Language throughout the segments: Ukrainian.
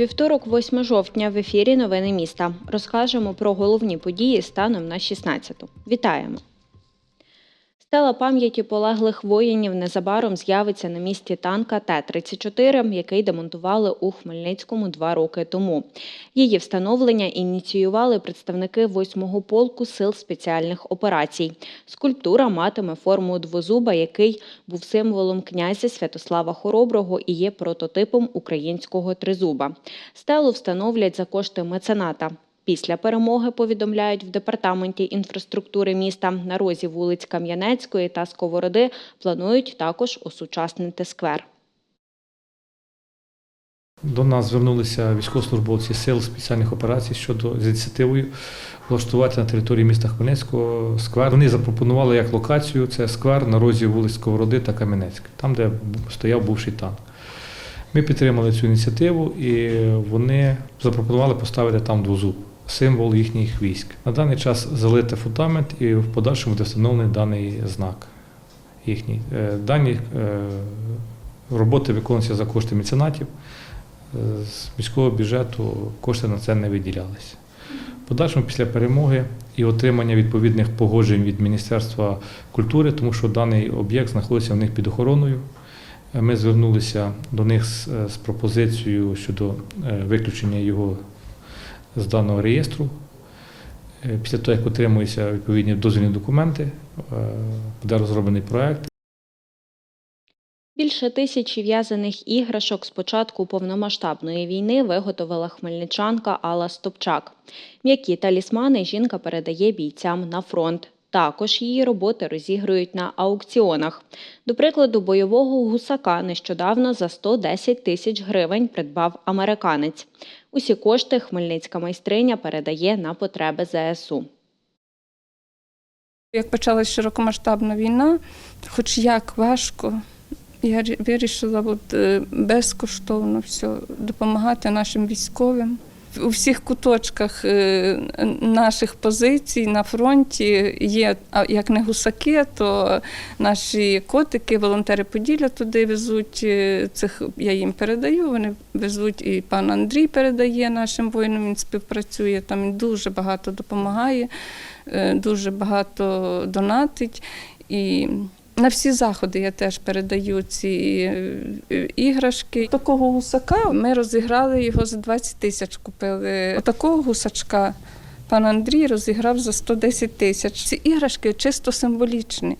Вівторок, 8 жовтня, в ефірі Новини міста. Розкажемо про головні події станом на 16. Вітаємо! Стела пам'яті полеглих воїнів незабаром з'явиться на місці танка Т-34, який демонтували у Хмельницькому два роки тому. Її встановлення ініціювали представники 8-го полку сил спеціальних операцій. Скульптура матиме форму двозуба, який був символом князя Святослава Хороброго і є прототипом українського тризуба. Стелу встановлять за кошти мецената. Після перемоги повідомляють в департаменті інфраструктури міста на розі вулиць Кам'янецької та Сковороди планують також осучаснити сквер. До нас звернулися військовослужбовці сил спеціальних операцій щодо з ініціативою влаштувати на території міста Хмельницького сквер. Вони запропонували як локацію це сквер на розі вулиць Сковороди та Кам'янецької, там, де стояв бувший танк. Ми підтримали цю ініціативу і вони запропонували поставити там двозуб, символ їхніх військ. На даний час залити фундамент і в подальшому буде встановлений даний знак їхній. Е, Дані е, роботи виконуються за кошти меценатів. Е, З міського бюджету кошти на це не виділялися. Подальшому після перемоги і отримання відповідних погоджень від Міністерства культури, тому що даний об'єкт знаходиться в них під охороною. Ми звернулися до них з, пропозицією щодо виключення його з даного реєстру. Е, Після того, як отримуються відповідні дозвільні документи, е, буде розроблений проект. Більше тисячі в'язаних іграшок з початку повномасштабної війни виготовила хмельничанка Алла Стопчак. М'які талісмани жінка передає бійцям на фронт. Також її роботи розігрують на аукціонах. До прикладу, бойового гусака нещодавно за 110 тисяч гривень придбав американець. Усі кошти хмельницька майстриня передає на потреби ЗСУ. Як почалася широкомасштабна війна, хоч як важко, я вирішила от, е, безкоштовно все допомагати нашим військовим. У всіх куточках е, наших позицій на фронті є, як не гусаки, то наші котики, волонтери Поділля туди везуть е, цих, я їм передаю, вони везуть, і пан Андрій передає нашим воїнам, він співпрацює, там дуже багато допомагає, е, дуже багато донатить. І на всі заходи я теж передаю ці е, іграшки. Такого гусака ми розіграли його за 20 тисяч. Купили. Отакого гусачка пан Андрій розіграв за 110 тисяч. Ці іграшки чисто символічні.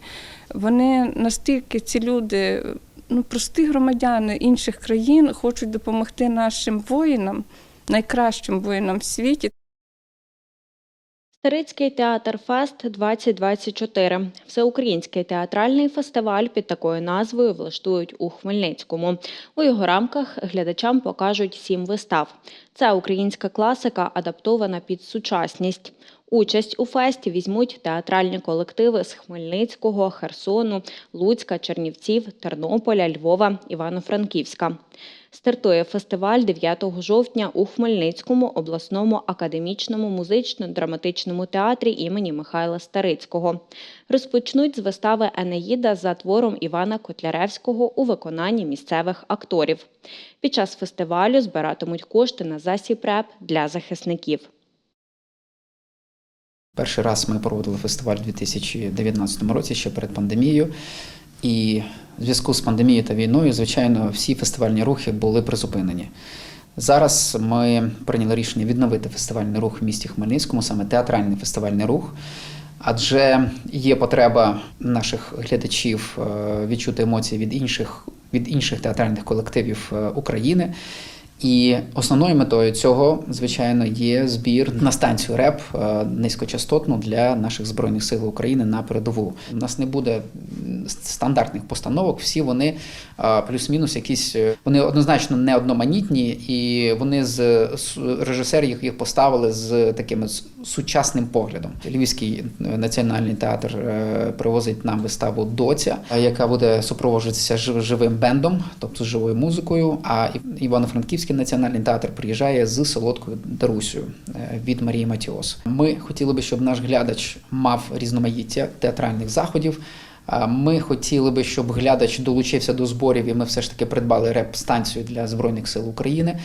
Вони настільки ці люди, ну прості громадяни інших країн, хочуть допомогти нашим воїнам, найкращим воїнам в світі. Старицький театр Фест 2024 Всеукраїнський театральний фестиваль під такою назвою влаштують у Хмельницькому. У його рамках глядачам покажуть сім вистав. Це українська класика, адаптована під сучасність. Участь у фесті візьмуть театральні колективи з Хмельницького, Херсону, Луцька, Чернівців, Тернополя, Львова, Івано-Франківська. Стартує фестиваль 9 жовтня у Хмельницькому обласному академічному музично-драматичному театрі імені Михайла Старицького. Розпочнуть з вистави Енеїда за твором Івана Котляревського у виконанні місцевих акторів. Під час фестивалю збиратимуть кошти на засіб РЕП для захисників. Перший раз ми проводили фестиваль у 2019 році, ще перед пандемією. І в зв'язку з пандемією та війною, звичайно, всі фестивальні рухи були призупинені. Зараз ми прийняли рішення відновити фестивальний рух в місті Хмельницькому, саме театральний фестивальний рух. Адже є потреба наших глядачів е, відчути емоції від інших, від інших театральних колективів е, України. І основною метою цього, звичайно, є збір на станцію РЕП е, низькочастотну для наших збройних сил України на передову. У нас не буде стандартних постановок. Всі вони е, плюс-мінус якісь е, вони однозначно не одноманітні, і вони з режисер їх їх поставили з таким сучасним поглядом. Львівський національний театр привозить нам виставу Доця, яка буде супроводжуватися жив- живим бендом, тобто живою музикою. А Івано-Франківський Хмельницький національний театр приїжджає з солодкою Дарусею е, від Марії Матіос. Ми хотіли би, щоб наш глядач мав різноманіття театральних заходів. Ми хотіли би, щоб глядач долучився до зборів, і ми все ж таки придбали реп-станцію для Збройних сил України.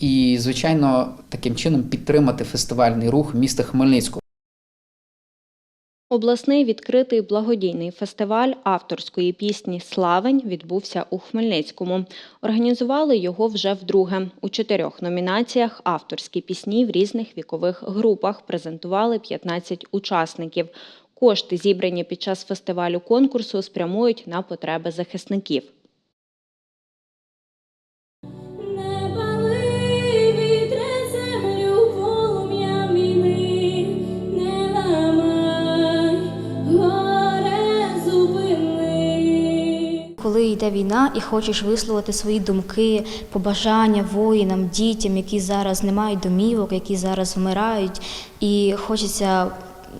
І, звичайно, таким чином підтримати фестивальний рух міста Хмельницького. Обласний відкритий благодійний фестиваль авторської пісні Славень відбувся у Хмельницькому. Організували його вже вдруге. У чотирьох номінаціях авторські пісні в різних вікових групах презентували 15 учасників. Кошти, зібрані під час фестивалю конкурсу, спрямують на потреби захисників. Коли йде війна і хочеш висловити свої думки, побажання воїнам, дітям, які зараз не мають домівок, які зараз вмирають, і хочеться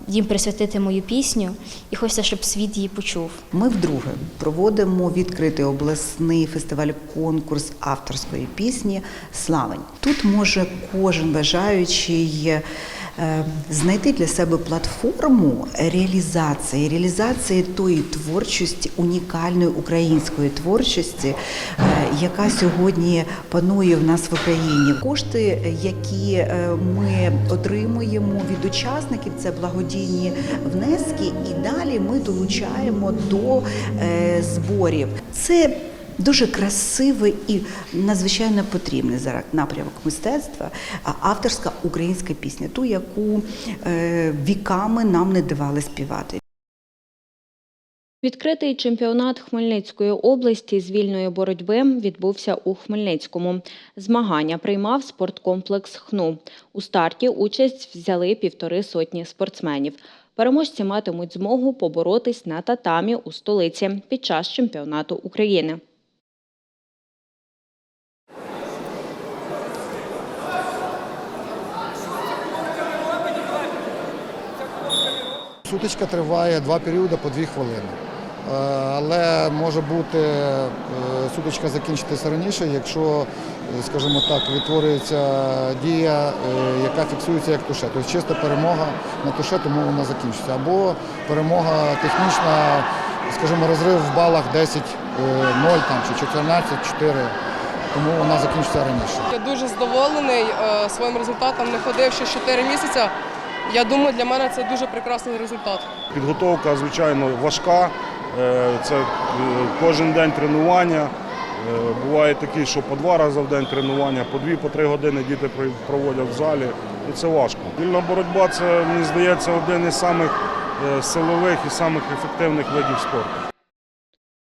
їм присвятити мою пісню, і хочеться, щоб світ її почув. Ми вдруге проводимо відкритий обласний фестиваль конкурс авторської пісні Славень. Тут може кожен бажаючий знайти для себе платформу реалізації, реалізації тої творчості, унікальної української творчості, е, яка сьогодні панує в нас в Україні. Кошти, які е, ми отримуємо від учасників, це благодійні внески, і далі ми долучаємо до е, зборів. Це Дуже красивий і надзвичайно потрібний зараз напрямок мистецтва, авторська українська пісня, ту, яку е, віками нам не давали співати. Відкритий чемпіонат Хмельницької області з вільної боротьби відбувся у Хмельницькому. Змагання приймав спорткомплекс ХНУ. У старті участь взяли півтори сотні спортсменів. Переможці матимуть змогу поборотись на татамі у столиці під час чемпіонату України. Сутичка триває два періоди по дві хвилини. Е, Але може бути е, сутичка закінчитися раніше, якщо, е, скажімо так, відтворюється дія, яка фіксується як туше. Тобто чиста перемога на туше, тому вона закінчиться. Або перемога технічна, скажімо, розрив в балах 10-0 чи 14-4, тому вона закінчиться раніше. Я дуже задоволений своїм результатом. Не ходив ще 4 місяці. Я думаю, для мене це дуже прекрасний результат. Підготовка, звичайно, важка. Е, Це е, кожен день тренування. Е, Буває такі, що по два рази в день тренування, по дві, по три години діти проводять в залі. І це важко. Вільна боротьба це, мені здається, один із самих силових і самих ефективних видів спорту.